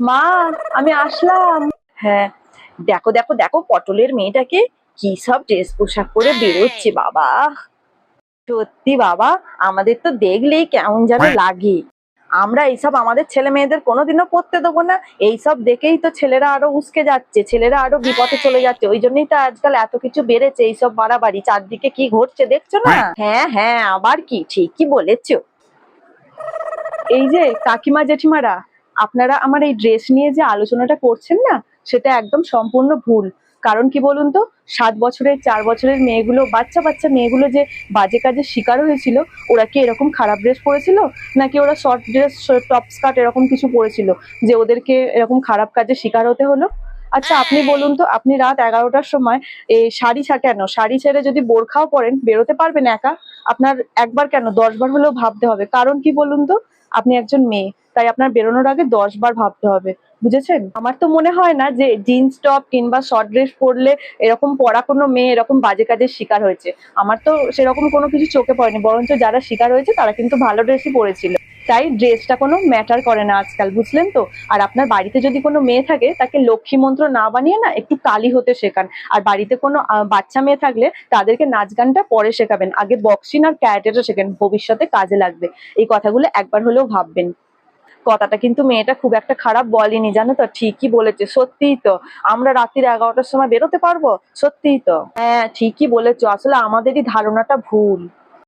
মা আমি আসলাম। হ্যাঁ দেখো দেখো দেখো পটলের মেয়েটাকে কি সব ড্রেস পোশাক পরে বেরোচ্ছে বাবা। সত্যি বাবা আমাদের তো দেখলেই কেমন যেন লাগে। আমরা এইসব আমাদের ছেলে মেয়েদের কোনোদিনও পড়তে দেবো না। এইসব দেখেই তো ছেলেরা আরও উস্কে যাচ্ছে ছেলেরা আরও বিপথে চলে যাচ্ছে। ওই জন্যই তো আজকাল এত কিছু বেড়েছে এইসব বাড়াবাড়ি। চারদিকে কি ঘটছে দেখছ না? হ্যাঁ হ্যাঁ আবার কি? ঠিকই বলেছ। এই যে কাকিমা জেঠিমারা আপনারা আমার এই ড্রেস নিয়ে যে আলোচনাটা করছেন না সেটা একদম সম্পূর্ণ ভুল। কারণ কি বলুন তো সাত বছরের চার বছরের মেয়েগুলো বাচ্চা বাচ্চা মেয়েগুলো যে বাজে কাজের শিকার হয়েছিল ওরা কি এরকম খারাপ ড্রেস পরেছিল? নাকি ওরা শর্ট ড্রেস টপ স্কার্ট এরকম কিছু পরেছিল যে ওদেরকে এরকম খারাপ কাজের শিকার হতে হলো? আচ্ছা আপনি বলুন তো আপনি রাত এগারোটার সময় এই শাড়ি কেন? শাড়ি ছেড়ে যদি বোরখাও পরেন বেরোতে পারবেন একা? আপনার একবার কেন? দশবার হলেও ভাবতে হবে। কারণ কি বলুন তো? আপনি একজন মেয়ে, তাই আপনার বেরোনোর আগে দশবার ভাবতে হবে। বুঝেছেন? আমার তো মনে হয় না যে জিন্স টপ কিংবা শর্ট ড্রেস পরলে এরকম পড়া কোনো মেয়ে এরকম বাজে কাজের শিকার হয়েছে। আমার তো সেরকম কোনো কিছু চোখে পড়েনি। বরঞ্চ যারা শিকার হয়েছে তারা কিন্তু ভালো ড্রেসই পরেছিল। তাই ড্রেসটা কোনো ম্যাটার করে না আজকাল, বুঝলেন তো? আর আপনার বাড়িতে যদি কোনো মেয়ে থাকে, তাকে লক্ষ্মী মন্ত্র না বানিয়ে না একটু কালী হতে শেখান। আর বাড়িতে কোনো বাচ্চা মেয়ে থাকলে তাদেরকে নাচ গানটা পরে শেখাবেন। আগে বক্সিং আর ক্যারেটেটা শেখেন, ভবিষ্যতে কাজে লাগবে। এই কথাগুলো একবার হলেও ভাববেন। কথাটা কিন্তু মেয়েটা খুব একটা খারাপ বলেনি, জানো তো? ঠিকই বলেছে, সত্যিই তো। আমরা রাত্রির এগারোটার সময় বেরোতে পারব? সত্যিই তো। হ্যাঁ ঠিকই বলেছ। আসলে আমাদেরই ধারণাটা ভুল।